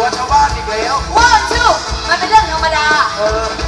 วชาวบ้านอีกแล้วว้าชื่มันเป็นเรื่องธรรมดา เออ